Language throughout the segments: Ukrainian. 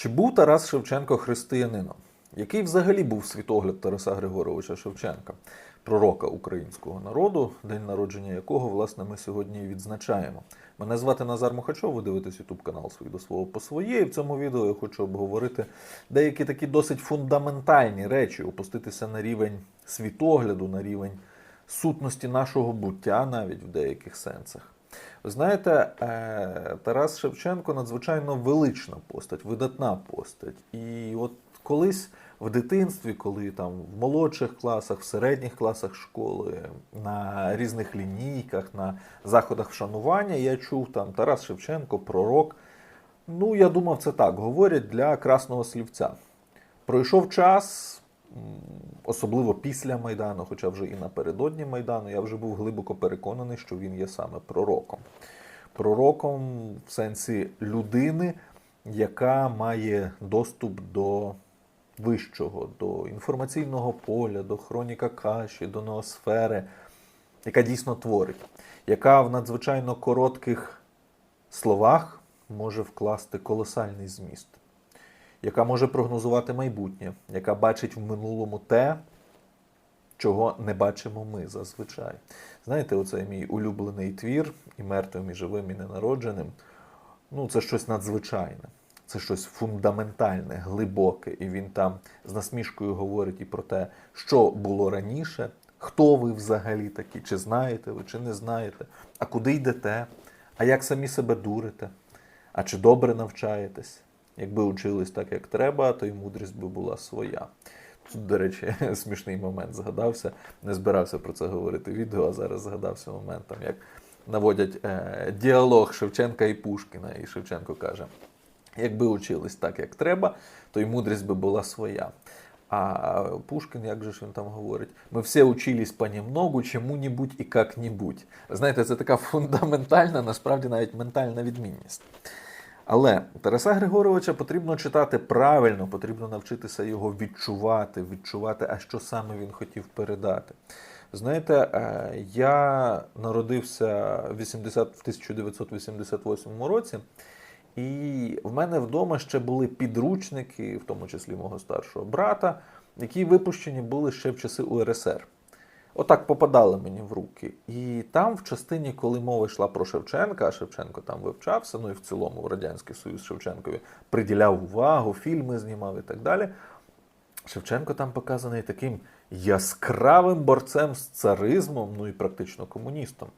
Чи був Тарас Шевченко християнином? Який взагалі був світогляд Тараса Григоровича Шевченка, пророка українського народу, день народження якого, власне, ми сьогодні і відзначаємо? Мене звати Назар Мухачов, ви дивитесь Ютуб канал «Свій до свого по своє. І в цьому відео я хочу обговорити деякі такі досить фундаментальні речі, опуститися на рівень світогляду, на рівень сутності нашого буття навіть в деяких сенсах. Знаєте, е, Тарас Шевченко надзвичайно велична постать, видатна постать. І от колись в дитинстві, коли там в молодших класах, в середніх класах школи, на різних лінійках, на заходах вшанування, я чув там Тарас Шевченко, пророк. Ну, я думав, це так говорять для красного слівця. Пройшов час, особливо після Майдану, хоча вже і напередодні Майдану, я вже був глибоко переконаний, що він є саме пророком. Пророком в сенсі людини, яка має доступ до вищого, до інформаційного поля, до хроніка каші, до ноосфери, яка дійсно творить, яка в надзвичайно коротких словах може вкласти колосальний зміст яка може прогнозувати майбутнє, яка бачить в минулому те, чого не бачимо ми зазвичай. Знаєте, оцей мій улюблений твір і мертвим, і живим, і ненародженим. Ну, це щось надзвичайне, це щось фундаментальне, глибоке. І він там з насмішкою говорить і про те, що було раніше, хто ви взагалі такі, чи знаєте ви, чи не знаєте, а куди йдете, а як самі себе дурите, а чи добре навчаєтесь. Якби учились так, як треба, то й мудрість би була своя. Тут, до речі, смішний момент згадався. Не збирався про це говорити відео, а зараз згадався момент, як наводять е, діалог Шевченка і Пушкіна. І Шевченко каже: якби учились так, як треба, то й мудрість би була своя. А Пушкін, як же ж він там говорить, ми всі учились понемногу, чому-небудь і як-небудь. Знаєте, це така фундаментальна, насправді навіть ментальна відмінність. Але Тараса Григоровича потрібно читати правильно, потрібно навчитися його відчувати, відчувати, а що саме він хотів передати. Знаєте, е, я народився в 80, в 1988 році, і в мене вдома ще були підручники, в тому числі мого старшого брата, які випущені були ще в часи УРСР. Отак попадали мені в руки. І там, в частині, коли мова йшла про Шевченка, а Шевченко там вивчався, ну і в цілому Радянський Союз Шевченкові приділяв увагу, фільми знімав і так далі. Шевченко там показаний таким яскравим борцем з царизмом, ну і практично комуністом.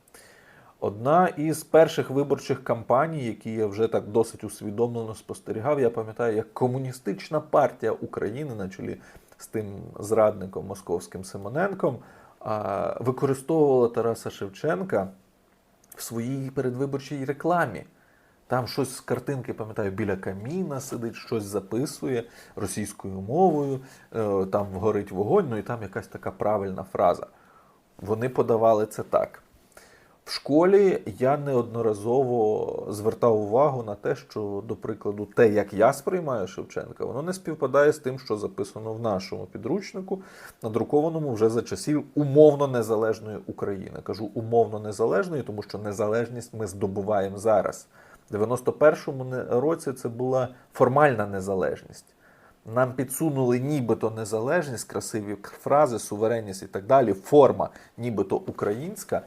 Одна із перших виборчих кампаній, які я вже так досить усвідомлено спостерігав, я пам'ятаю, як комуністична партія України на чолі з тим зрадником московським Симоненком використовувала Тараса Шевченка в своїй передвиборчій рекламі. Там щось з картинки, пам'ятаю, біля каміна сидить, щось записує російською мовою, е, там горить вогонь, ну і там якась така правильна фраза. Вони подавали це так. В школі я неодноразово звертав увагу на те, що, до прикладу, те, як я сприймаю Шевченка, воно не співпадає з тим, що записано в нашому підручнику, надрукованому вже за часів умовно незалежної України. Кажу умовно незалежної, тому що незалежність ми здобуваємо зараз. В 91-му році це була формальна незалежність. Нам підсунули нібито незалежність, красиві фрази, суверенність і так далі, форма нібито українська,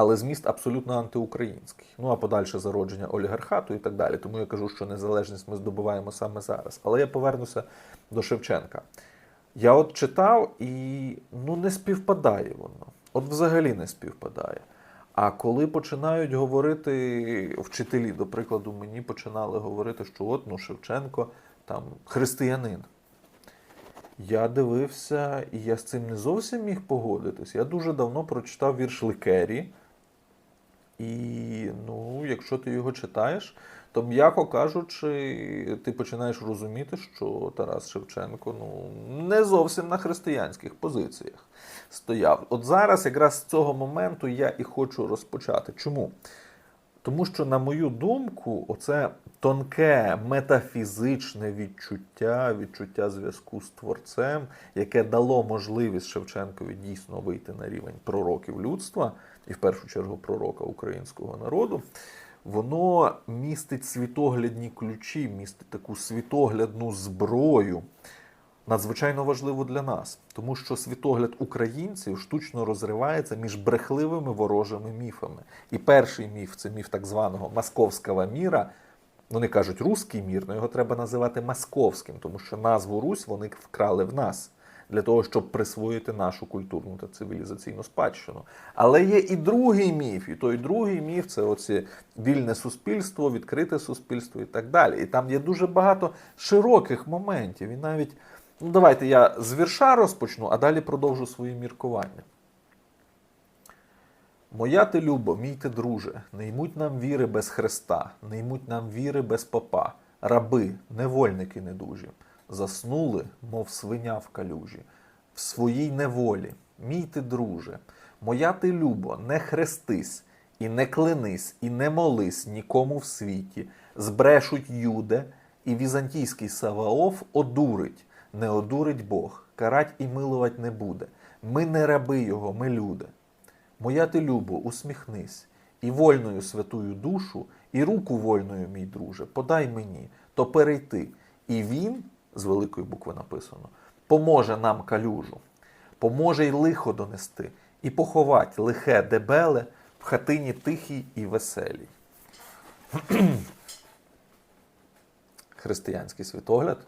але зміст абсолютно антиукраїнський. Ну а подальше зародження олігархату і так далі. Тому я кажу, що незалежність ми здобуваємо саме зараз. Але я повернуся до Шевченка. Я от читав і ну не співпадає воно. От взагалі не співпадає. А коли починають говорити вчителі, до прикладу, мені починали говорити, що от ну Шевченко там християнин. Я дивився, і я з цим не зовсім міг погодитись. Я дуже давно прочитав вірш Ликері. І ну, якщо ти його читаєш, то, м'яко кажучи, ти починаєш розуміти, що Тарас Шевченко ну, не зовсім на християнських позиціях стояв. От зараз, якраз з цього моменту, я і хочу розпочати. Чому? Тому що, на мою думку, оце тонке метафізичне відчуття, відчуття зв'язку з творцем, яке дало можливість Шевченкові дійсно вийти на рівень пророків людства, і в першу чергу пророка українського народу, воно містить світоглядні ключі, містить таку світоглядну зброю, надзвичайно важливу для нас, тому що світогляд українців штучно розривається між брехливими ворожими міфами. І перший міф це міф так званого московського міра. Вони кажуть руський мір, але його треба називати московським, тому що назву Русь вони вкрали в нас для того, щоб присвоїти нашу культурну та цивілізаційну спадщину. Але є і другий міф, і той другий міф це оці вільне суспільство, відкрите суспільство і так далі. І там є дуже багато широких моментів. І навіть, ну давайте я з вірша розпочну, а далі продовжу свої міркування. Моя ти любо, мій ти друже, не ймуть нам віри без Христа, не ймуть нам віри без попа, раби, невольники недужі, заснули, мов свиня в калюжі, в своїй неволі, мій ти друже, моя ти любо, не хрестись, і не клянись, і не молись нікому в світі, збрешуть юде, і візантійський Саваоф одурить, не одурить Бог, карать і милувать не буде. Ми не раби його, ми люди. Моя ти любо, усміхнись, і вольною святую душу, і руку вольною, мій друже, подай мені, то перейти. І він, з великої букви написано, поможе нам калюжу, поможе й лихо донести, і поховать лихе дебеле в хатині тихій і веселій. Християнський світогляд.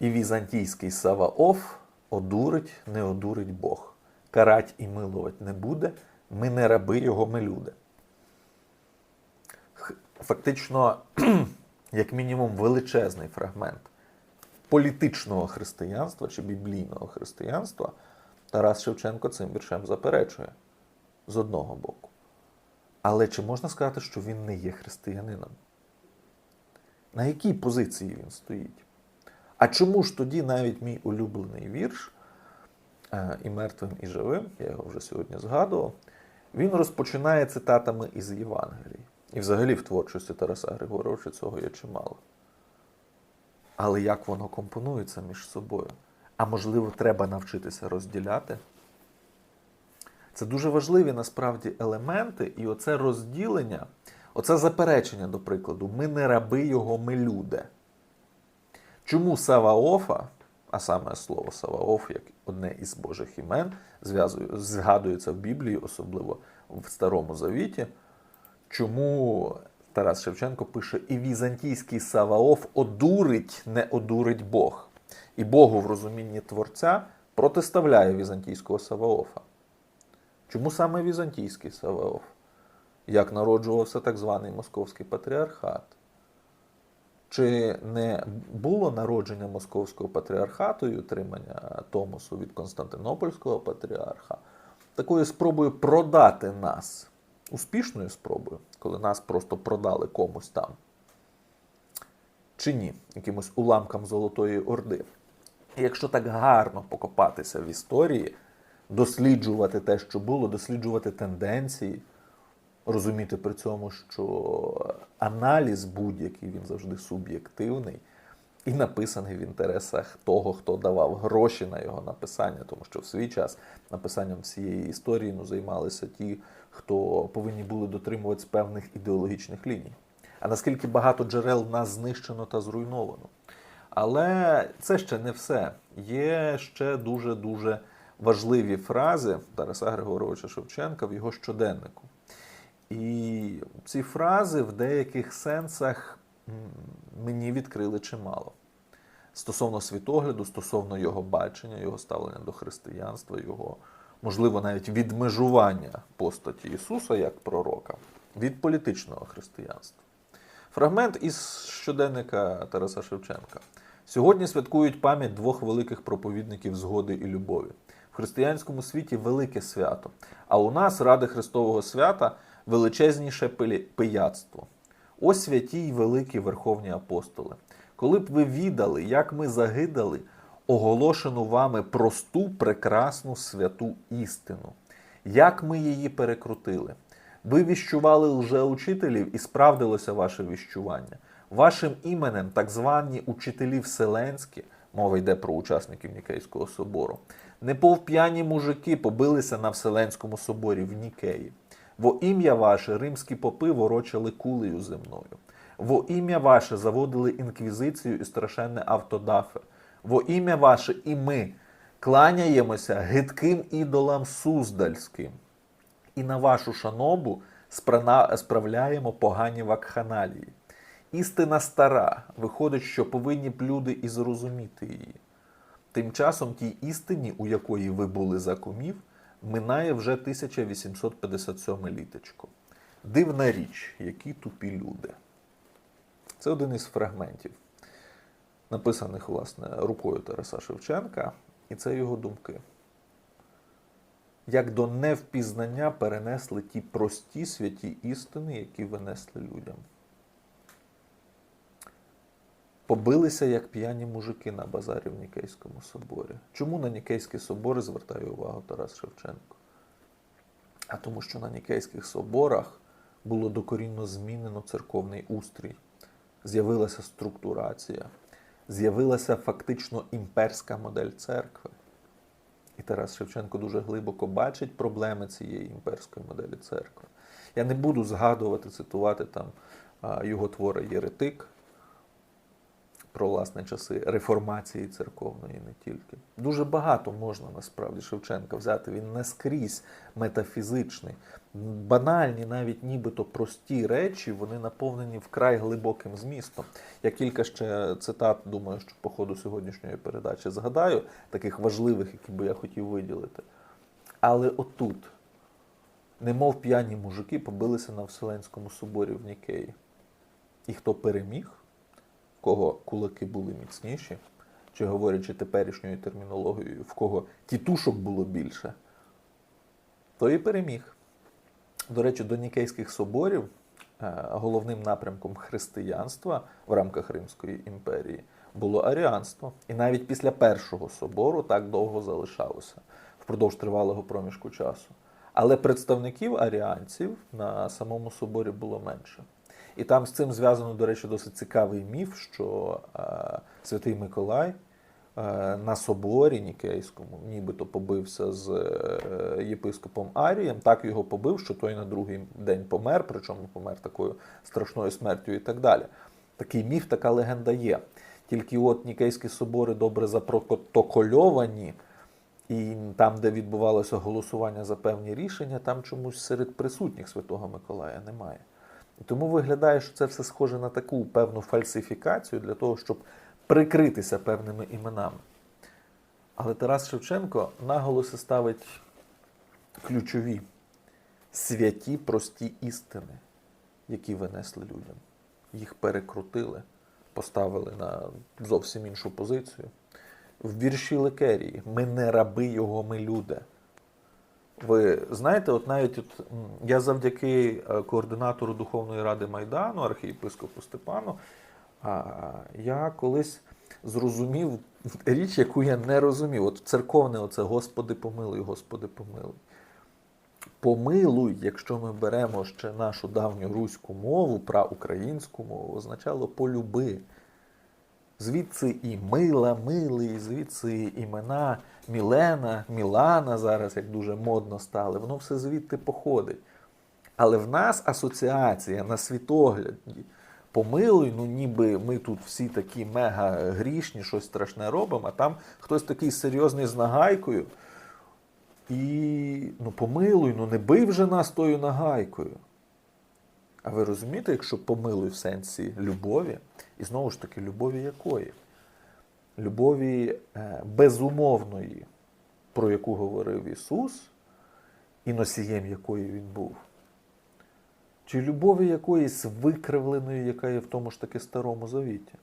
І візантійський Саваоф одурить, не одурить Бог карать і милувати не буде, ми не раби його, ми люди. Фактично, як мінімум, величезний фрагмент політичного християнства чи біблійного християнства Тарас Шевченко цим віршем заперечує з одного боку. Але чи можна сказати, що він не є християнином? На якій позиції він стоїть? А чому ж тоді навіть мій улюблений вірш е, і мертвим, і живим, я його вже сьогодні згадував, він розпочинає цитатами із Євангелій. І взагалі в творчості Тараса Григоровича цього є чимало. Але як воно компонується між собою? А можливо, треба навчитися розділяти? Це дуже важливі насправді елементи, і оце розділення, оце заперечення, до прикладу, ми не раби його, ми люди. Чому Саваофа, а саме слово Саваоф, як одне із Божих імен, згадується в Біблії, особливо в Старому Завіті, чому Тарас Шевченко пише: і візантійський Саваоф одурить, не одурить Бог. І Богу в розумінні Творця протиставляє візантійського Саваофа. Чому саме візантійський Саваоф? Як народжувався так званий московський патріархат? Чи не було народження московського патріархату і отримання Томосу від Константинопольського патріарха такою спробою продати нас? Успішною спробою, коли нас просто продали комусь там? Чи ні? Якимось уламкам Золотої Орди? І якщо так гарно покопатися в історії, досліджувати те, що було, досліджувати тенденції, розуміти при цьому, що аналіз будь-який він завжди суб'єктивний і написаний в інтересах того, хто давав гроші на його написання, тому що в свій час написанням всієї історії ну, займалися ті, хто повинні були дотримуватися певних ідеологічних ліній. А наскільки багато джерел нас знищено та зруйновано. Але це ще не все. Є ще дуже дуже важливі фрази Тараса Григоровича Шевченка в його щоденнику. І ці фрази в деяких сенсах мені відкрили чимало. Стосовно світогляду, стосовно його бачення, його ставлення до християнства, його, можливо, навіть відмежування постаті Ісуса як пророка від політичного християнства. Фрагмент із щоденника Тараса Шевченка. Сьогодні святкують пам'ять двох великих проповідників згоди і любові. В християнському світі велике свято, а у нас ради Христового свята величезніше пияцтво. Ось святі й великі верховні апостоли. Коли б ви відали, як ми загидали оголошену вами просту, прекрасну святу істину, як ми її перекрутили. Ви віщували лжеучителів і справдилося ваше віщування. Вашим іменем так звані учителі вселенські, мова йде про учасників Нікейського собору, неповп'яні мужики побилися на Вселенському соборі в Нікеї. Во ім'я ваше римські попи ворочали кулею земною. Во ім'я ваше заводили інквізицію і страшенне автодафе. Во ім'я ваше і ми кланяємося гидким ідолам суздальським. І на вашу шанобу справляємо погані вакханалії. Істина стара, виходить, що повинні б люди і зрозуміти її. Тим часом тій істині, у якої ви були за кумів, минає вже 1857 літочко. Дивна річ, які тупі люди. Це один із фрагментів, написаних, власне, рукою Тараса Шевченка, і це його думки. Як до невпізнання перенесли ті прості святі істини, які винесли людям. Побилися як п'яні мужики на базарі в Нікейському соборі. Чому на Нікейські собори звертає увагу Тарас Шевченко? А тому, що на Нікейських соборах було докорінно змінено церковний устрій, з'явилася структурація, з'явилася фактично імперська модель церкви. І Тарас Шевченко дуже глибоко бачить проблеми цієї імперської моделі церкви. Я не буду згадувати, цитувати там його твори Єретик про власне часи реформації церковної не тільки. Дуже багато можна насправді Шевченка взяти. Він не скрізь метафізичний. Банальні, навіть нібито прості речі, вони наповнені вкрай глибоким змістом. Я кілька ще цитат, думаю, що по ходу сьогоднішньої передачі згадаю, таких важливих, які би я хотів виділити. Але отут, немов п'яні мужики, побилися на Вселенському соборі в Нікеї. І хто переміг? Кого кулаки були міцніші, чи говорячи теперішньою термінологією, в кого тітушок було більше, той і переміг. До речі, до Нікейських соборів е, головним напрямком християнства в рамках Римської імперії було аріанство. І навіть після першого собору так довго залишалося впродовж тривалого проміжку часу. Але представників аріанців на самому соборі було менше. І там з цим зв'язано, до речі, досить цікавий міф, що е, Святий Миколай е, на соборі Нікейському нібито побився з е, єпископом Арієм, так його побив, що той на другий день помер, причому помер такою страшною смертю і так далі. Такий міф, така легенда є. Тільки от Нікейські собори добре запротокольовані, і там, де відбувалося голосування за певні рішення, там чомусь серед присутніх Святого Миколая немає. І тому виглядає, що це все схоже на таку певну фальсифікацію для того, щоб прикритися певними іменами. Але Тарас Шевченко наголоси ставить ключові святі прості істини, які винесли людям. Їх перекрутили, поставили на зовсім іншу позицію. В вірші Лекерії ми не раби його, ми люди. Ви знаєте, от навіть от, я завдяки е, координатору Духовної ради Майдану, архієпископу Степану, я колись зрозумів річ, яку я не розумів. От церковне, оце Господи помилуй, Господи помилуй. Помилуй, якщо ми беремо ще нашу давню руську мову, праукраїнську мову, означало полюби. Звідси і мила, милий, звідси імена Мілена, Мілана зараз, як дуже модно стали, воно все звідти походить. Але в нас асоціація на світогляді. Помилуй, ну ніби ми тут всі такі мега грішні, щось страшне робимо, а там хтось такий серйозний з нагайкою. І ну помилуй, ну не бий вже нас тою нагайкою. А ви розумієте, якщо помилуй в сенсі любові, і знову ж таки, любові якої? Любові е, безумовної, про яку говорив Ісус, і носієм якої Він був. Чи любові якоїсь викривленої, яка є в тому ж таки Старому Завіті,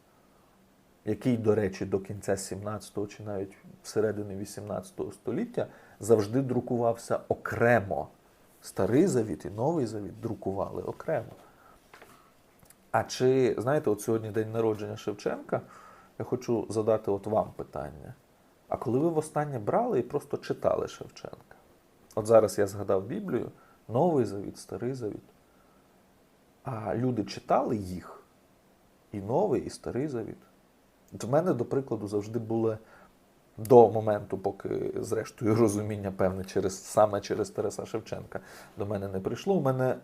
який, до речі, до кінця 17-го чи навіть всередини 18 століття завжди друкувався окремо. Старий Завіт і Новий Завіт друкували окремо. А чи, знаєте, от сьогодні день народження Шевченка, я хочу задати от вам питання. А коли ви востаннє брали і просто читали Шевченка? От зараз я згадав Біблію, Новий Завіт, Старий Завіт. А люди читали їх і Новий, і Старий Завіт. В мене, до прикладу, завжди були до моменту, поки, зрештою, розуміння певне через саме через Тараса Шевченка до мене не прийшло. У мене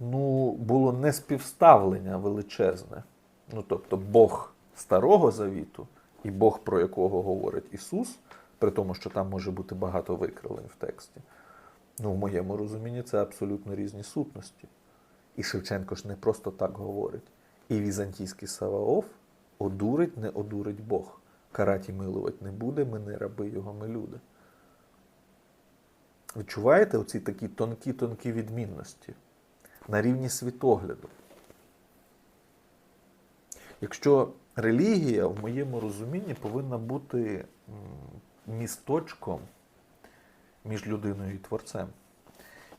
ну, було неспівставлення величезне. Ну, тобто, Бог Старого Завіту і Бог, про якого говорить Ісус, при тому, що там може бути багато викривлень в тексті. Ну, в моєму розумінні, це абсолютно різні сутності. І Шевченко ж не просто так говорить. І візантійський Саваоф одурить, не одурить Бог. Карать і милувати не буде, ми не раби його, ми люди. Відчуваєте оці такі тонкі-тонкі відмінності на рівні світогляду? Якщо релігія, в моєму розумінні, повинна бути місточком між людиною і творцем.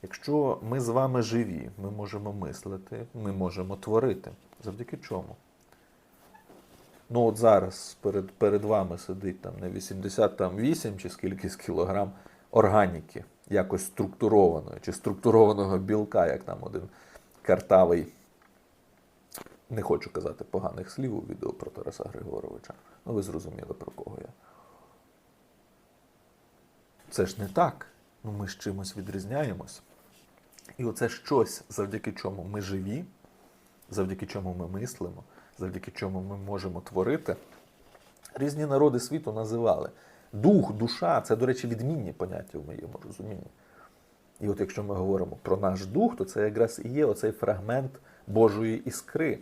Якщо ми з вами живі, ми можемо мислити, ми можемо творити. Завдяки чому? Ну, от зараз перед, перед вами сидить там не 88 чи скільки з кілограм органіки, якось структурованої, чи структурованого білка, як там один картавий, не хочу казати поганих слів у відео про Тараса Григоровича. Ну, ви зрозуміли, про кого я. Це ж не так. Ну, ми з чимось відрізняємось. І оце щось, завдяки чому ми живі, завдяки чому ми мислимо, завдяки чому ми можемо творити. Різні народи світу називали. Дух, душа це, до речі, відмінні поняття в моєму розумінні. І от якщо ми говоримо про наш дух, то це якраз і є оцей фрагмент Божої іскри.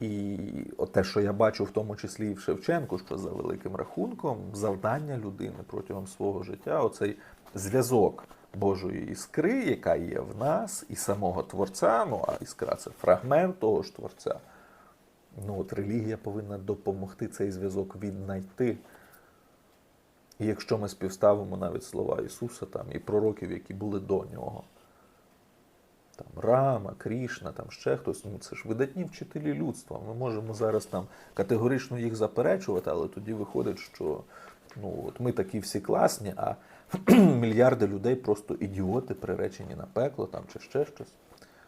І от те, що я бачу в тому числі і в Шевченку, що за великим рахунком, завдання людини протягом свого життя, оцей зв'язок Божої іскри, яка є в нас, і самого Творця, ну а іскра це фрагмент того ж Творця. Ну от релігія повинна допомогти цей зв'язок віднайти. І якщо ми співставимо навіть слова Ісуса там, і пророків, які були до нього, там Рама, Крішна, там ще хтось, ну це ж видатні вчителі людства. Ми можемо зараз там категорично їх заперечувати, але тоді виходить, що ну, от ми такі всі класні, а мільярди людей просто ідіоти, приречені на пекло там, чи ще щось.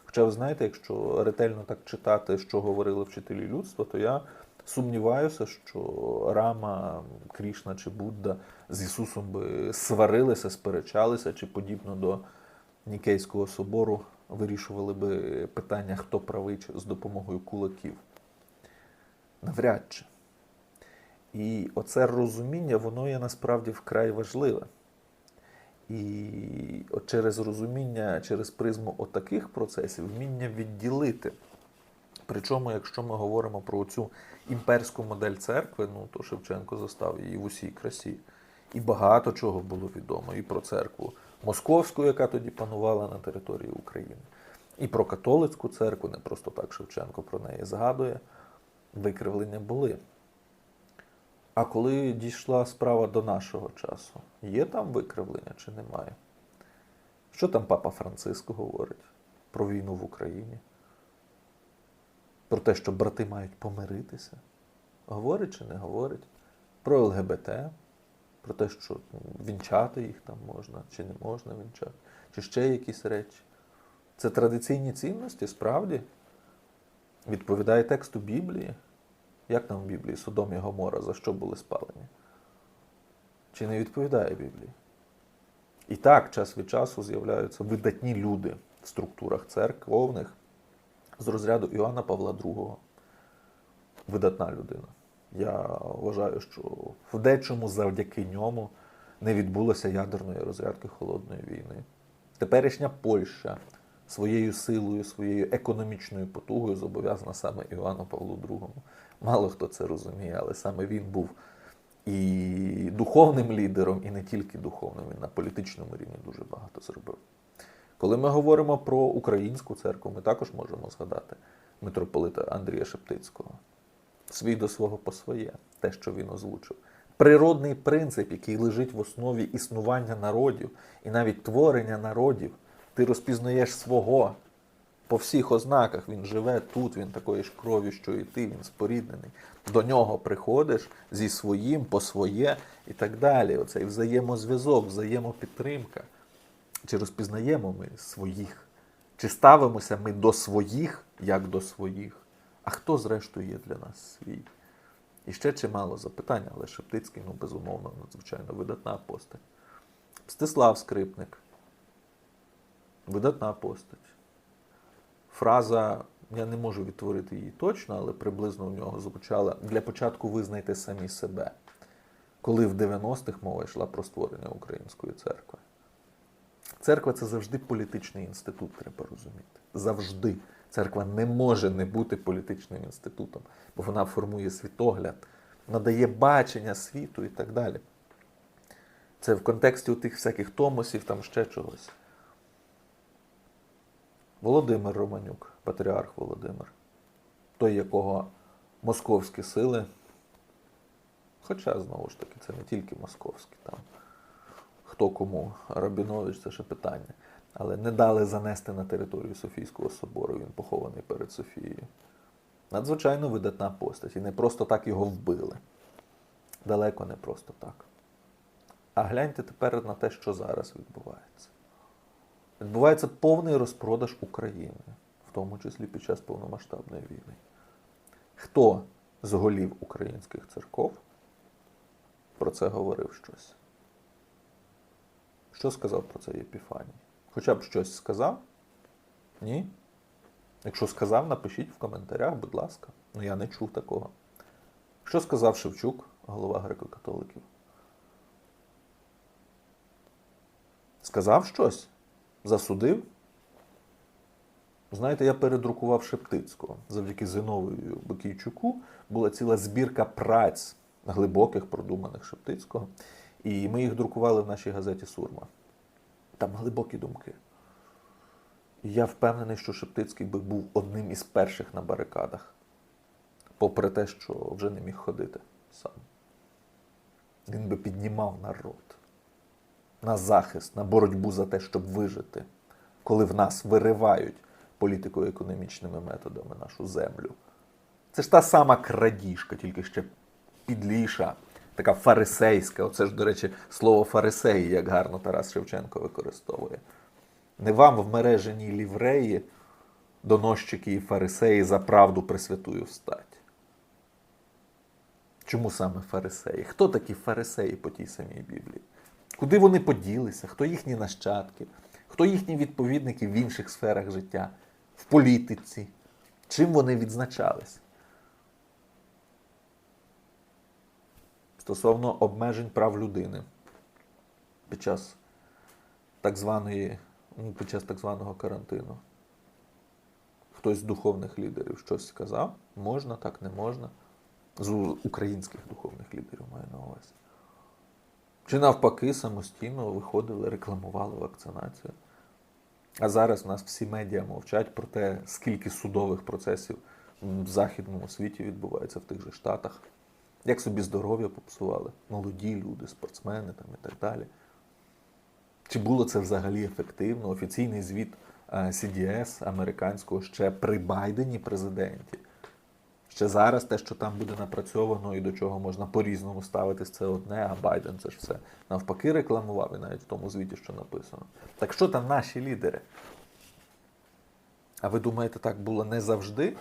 Хоча ви знаєте, якщо ретельно так читати, що говорили вчителі людства, то я сумніваюся, що Рама, Крішна чи Будда з Ісусом би сварилися, сперечалися, чи подібно до Нікейського собору вирішували би питання, хто правий з допомогою кулаків. Навряд чи. І оце розуміння, воно є насправді вкрай важливе. І от через розуміння, через призму отаких процесів, вміння відділити. Причому, якщо ми говоримо про цю імперську модель церкви, ну то Шевченко застав її в усій красі. І багато чого було відомо і про церкву московську, яка тоді панувала на території України, і про католицьку церкву, не просто так Шевченко про неї згадує. Викривлення були. А коли дійшла справа до нашого часу, є там викривлення чи немає? Що там папа Франциск говорить про війну в Україні? Про те, що брати мають помиритися? Говорить чи не говорить? Про ЛГБТ, про те, що вінчати їх там можна чи не можна вінчати, чи ще якісь речі. Це традиційні цінності, справді? Відповідає тексту Біблії. Як там в Біблії Содом і Гомора, за що були спалені? Чи не відповідає Біблії? І так, час від часу з'являються видатні люди в структурах церковних з розряду Іоанна Павла II. Видатна людина. Я вважаю, що в дечому завдяки ньому не відбулося ядерної розрядки холодної війни. Теперішня Польща своєю силою, своєю економічною потугою зобов'язана саме Іоанну Павлу II. Мало хто це розуміє, але саме він був і духовним лідером, і не тільки духовним, він на політичному рівні дуже багато зробив. Коли ми говоримо про українську церкву, ми також можемо згадати митрополита Андрія Шептицького. Свій до свого по своє, те, що він озвучив. Природний принцип, який лежить в основі існування народів і навіть творення народів, ти розпізнаєш свого по всіх ознаках. Він живе тут, він такої ж крові, що і ти, він споріднений. До нього приходиш зі своїм, по своє і так далі. Оцей взаємозв'язок, взаємопідтримка. Чи розпізнаємо ми своїх? Чи ставимося ми до своїх, як до своїх? А хто, зрештою, є для нас свій? І ще чимало запитань, але Шептицький, ну, безумовно, надзвичайно видатна постать. Мстислав Скрипник. Видатна постать. Фраза, я не можу відтворити її точно, але приблизно у нього звучала для початку визнайте самі себе. Коли в 90-х мова йшла про створення української церкви. Церква це завжди політичний інститут, треба розуміти. Завжди. Церква не може не бути політичним інститутом, бо вона формує світогляд, надає бачення світу і так далі. Це в контексті тих всяких томосів, там ще чогось. Володимир Романюк, патріарх Володимир, той, якого московські сили, хоча, знову ж таки, це не тільки московські, там хто кому, Рабінович це ще питання, але не дали занести на територію Софійського собору, він похований перед Софією. Надзвичайно видатна постать, і не просто так його вбили. Далеко не просто так. А гляньте тепер на те, що зараз відбувається. Відбувається повний розпродаж України, в тому числі під час повномасштабної війни. Хто з голів українських церков про це говорив щось? Що сказав про це Єпіфаній? Хоча б щось сказав? Ні? Якщо сказав, напишіть в коментарях, будь ласка. Ну я не чув такого. Що сказав Шевчук, голова греко-католиків? Сказав щось? Засудив? Знаєте, я передрукував Шептицького. Завдяки Зиновію Бакійчуку була ціла збірка праць глибоких, продуманих Шептицького. І ми їх друкували в нашій газеті Сурма. Там глибокі думки. І я впевнений, що Шептицький би був одним із перших на барикадах, попри те, що вже не міг ходити сам. Він би піднімав народ на захист, на боротьбу за те, щоб вижити, коли в нас виривають політико-економічними методами нашу землю. Це ж та сама крадіжка, тільки ще підліша, така фарисейська. Оце ж, до речі, слово фарисеї, як гарно Тарас Шевченко використовує. Не вам в мереженій лівреї, доносчики і фарисеї за правду присвятую встать. Чому саме фарисеї? Хто такі фарисеї по тій самій Біблії? Куди вони поділися? Хто їхні нащадки? Хто їхні відповідники в інших сферах життя, в політиці? Чим вони відзначались? Стосовно обмежень прав людини під час так званої, ну, під час так званого карантину. Хтось з духовних лідерів щось сказав, можна, так не можна. З українських духовних лідерів маю на увазі. Чи навпаки самостійно виходили, рекламували вакцинацію. А зараз в нас всі медіа мовчать про те, скільки судових процесів в західному світі відбувається в тих же Штатах, як собі здоров'я попсували, молоді люди, спортсмени там і так далі. Чи було це взагалі ефективно? Офіційний звіт е, CDS американського ще при Байдені президенті. Ще зараз те, що там буде напрацьовано і до чого можна по-різному ставитись, це одне, а Байден це ж все навпаки рекламував і навіть в тому звіті, що написано. Так що там наші лідери? А ви думаєте, так було не завжди?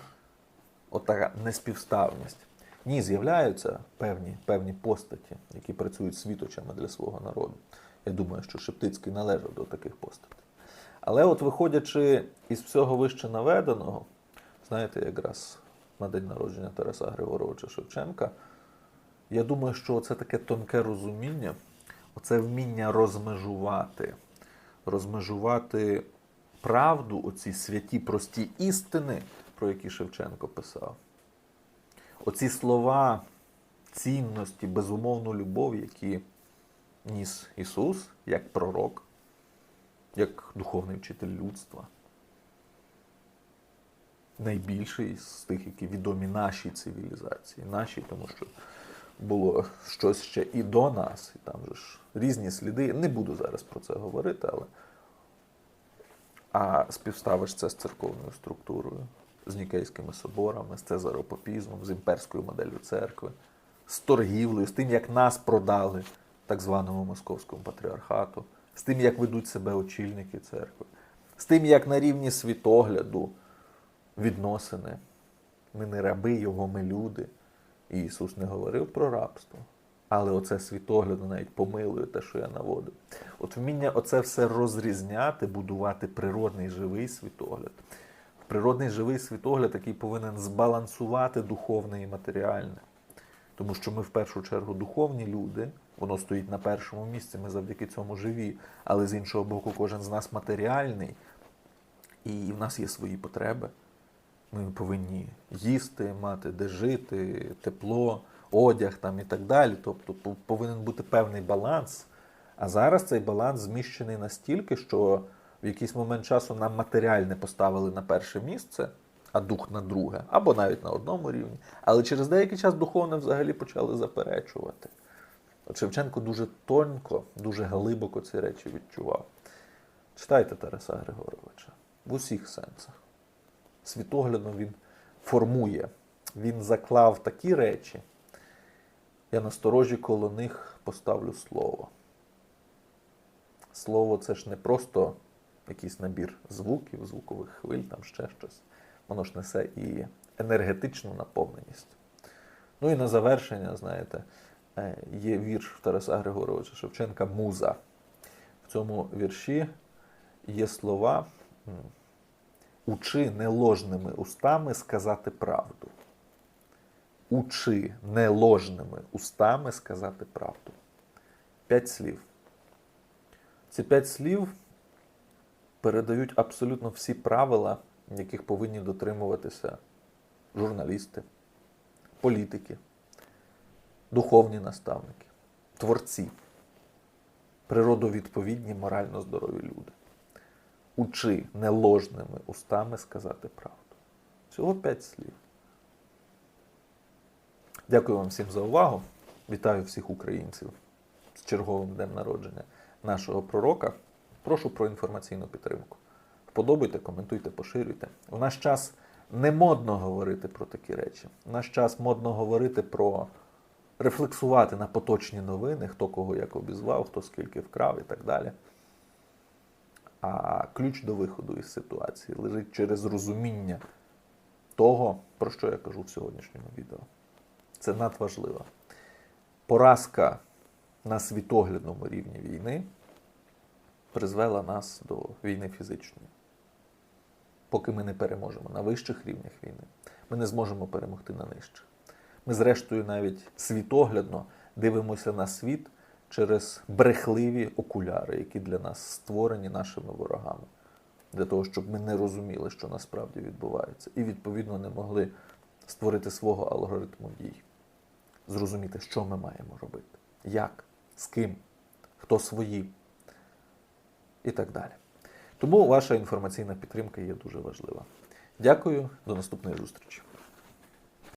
Отака неспівставність. Ні, з'являються певні, певні постаті, які працюють світочами для свого народу. Я думаю, що Шептицький належав до таких постатей. Але от виходячи із всього вище наведеного, знаєте, якраз на день народження Тараса Григоровича Шевченка, я думаю, що це таке тонке розуміння, оце вміння розмежувати, розмежувати правду, оці святі прості істини, про які Шевченко писав. Оці слова цінності, безумовну любов, які ніс Ісус як пророк, як духовний вчитель людства. Найбільший з тих, які відомі нашій цивілізації, нашій, тому що було щось ще і до нас, і там же ж різні сліди. Не буду зараз про це говорити, але а співставиш це з церковною структурою, з Нікейськими соборами, з Цезаропопізмом, з імперською моделлю церкви, з торгівлею, з тим, як нас продали так званому московському патріархату, з тим, як ведуть себе очільники церкви, з тим, як на рівні світогляду відносини. Ми не раби його, ми люди. І Ісус не говорив про рабство. Але оце світогляду навіть помилує те, що я наводив. От вміння оце все розрізняти, будувати природний живий світогляд. Природний живий світогляд, який повинен збалансувати духовне і матеріальне. Тому що ми в першу чергу духовні люди, воно стоїть на першому місці, ми завдяки цьому живі. Але з іншого боку, кожен з нас матеріальний, і в нас є свої потреби. Ми повинні їсти, мати де жити, тепло, одяг там і так далі. Тобто повинен бути певний баланс. А зараз цей баланс зміщений настільки, що в якийсь момент часу нам матеріальне поставили на перше місце, а дух на друге, або навіть на одному рівні. Але через деякий час духовне взагалі почали заперечувати. От Шевченко дуже тонко, дуже глибоко ці речі відчував. Читайте Тараса Григоровича в усіх сенсах. Світоглядом він формує, він заклав такі речі. Я насторожі коло них поставлю слово. Слово це ж не просто якийсь набір звуків, звукових хвиль, там ще щось. Воно ж несе і енергетичну наповненість. Ну і на завершення, знаєте, е, є вірш Тараса Григоровича Шевченка Муза. В цьому вірші є слова Учи неложними устами сказати правду. Учи неложними устами сказати правду. П'ять слів. Ці п'ять слів передають абсолютно всі правила, яких повинні дотримуватися журналісти, політики, духовні наставники, творці, природовідповідні, морально здорові люди. Учи неложними устами сказати правду. Всього п'ять слів. Дякую вам всім за увагу. Вітаю всіх українців з черговим днем народження нашого пророка. Прошу про інформаційну підтримку. Вподобайте, коментуйте, поширюйте. У наш час не модно говорити про такі речі. У наш час модно говорити про рефлексувати на поточні новини, хто кого як обізвав, хто скільки вкрав і так далі. А ключ до виходу із ситуації лежить через розуміння того, про що я кажу в сьогоднішньому відео. Це надважливо. Поразка на світоглядному рівні війни призвела нас до війни фізичної. Поки ми не переможемо на вищих рівнях війни, ми не зможемо перемогти на нижчих. Ми, зрештою, навіть світоглядно дивимося на світ через брехливі окуляри, які для нас створені нашими ворогами, для того, щоб ми не розуміли, що насправді відбувається, і відповідно не могли створити свого алгоритму дій, зрозуміти, що ми маємо робити, як, з ким, хто свої і так далі. Тому ваша інформаційна підтримка є дуже важлива. Дякую, до наступної зустрічі.